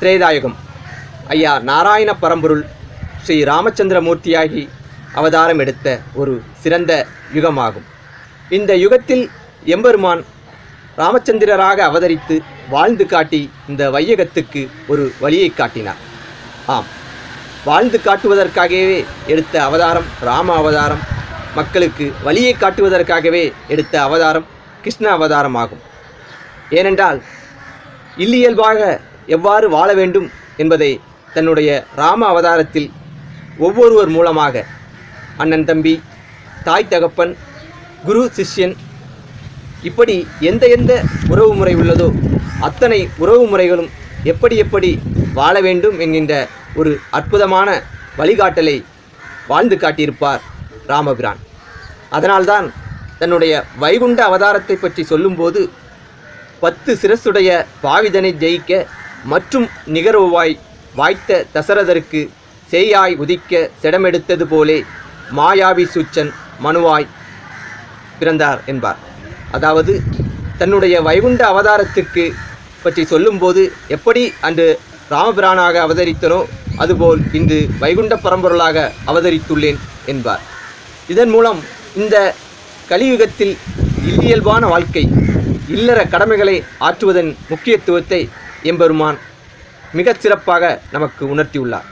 திரேதாயுகம். ஐயா நாராயண பரம்பொருள் ஸ்ரீ ராமச்சந்திரமூர்த்தியாகி அவதாரம் எடுத்த ஒரு சிறந்த யுகமாகும். இந்த யுகத்தில் எம்பெருமான் ராமச்சந்திரராக அவதரித்து வாழ்ந்து காட்டி இந்த வையகத்துக்கு ஒரு வழியை காட்டினார். ஆம் வாழ்ந்து காட்டுவதற்காகவே எடுத்த அவதாரம் ராம அவதாரம். மக்களுக்கு வழியை காட்டுவதற்காகவே எடுத்த அவதாரம் கிருஷ்ண அவதாரம் ஆகும். ஏனென்றால் இல்லியல்பாக எவ்வாறு வாழ வேண்டும் என்பதை தன்னுடைய ராம அவதாரத்தில் ஒவ்வொருவர் மூலமாக அண்ணன் தம்பி தாய் தகப்பன் குரு சிஷ்யன் இப்படி எந்த எந்த உறவு முறை உள்ளதோ அத்தனை உறவு முறைகளும் எப்படி எப்படி வாழ வேண்டும் என்கின்ற ஒரு அற்புதமான வழிகாட்டலை வாழ்ந்து காட்டியிருப்பார் ராமபிரான். அதனால்தான் தன்னுடைய வைகுண்ட அவதாரத்தை பற்றி சொல்லும்போது பத்து சிரசுடைய பாவிதனை ஜெயிக்க மற்றும் நிகர்வாய் வாய்த்த தசரதருக்கு சேயாய் உதிக்க செடமெடுத்தது போலே மாயாவி சூச்சன் மனுவாய் பிறந்தார் என்பார். அதாவது தன்னுடைய வைகுண்ட அவதாரத்திற்கு பற்றி சொல்லும்போது எப்படி அன்று ராமபிரானாக அவதரித்தனோ அதுபோல் இன்று வைகுண்ட பரம்பொருளாக அவதரித்துள்ளேன் என்பார். இதன் மூலம் இந்த கலியுகத்தில் இல்லியல்பான வாழ்க்கை இல்லற கடமைகளை ஆற்றுவதன் முக்கியத்துவத்தை எம்பெருமான் மிகச் சிறப்பாக நமக்கு உணர்த்தியுள்ளார்.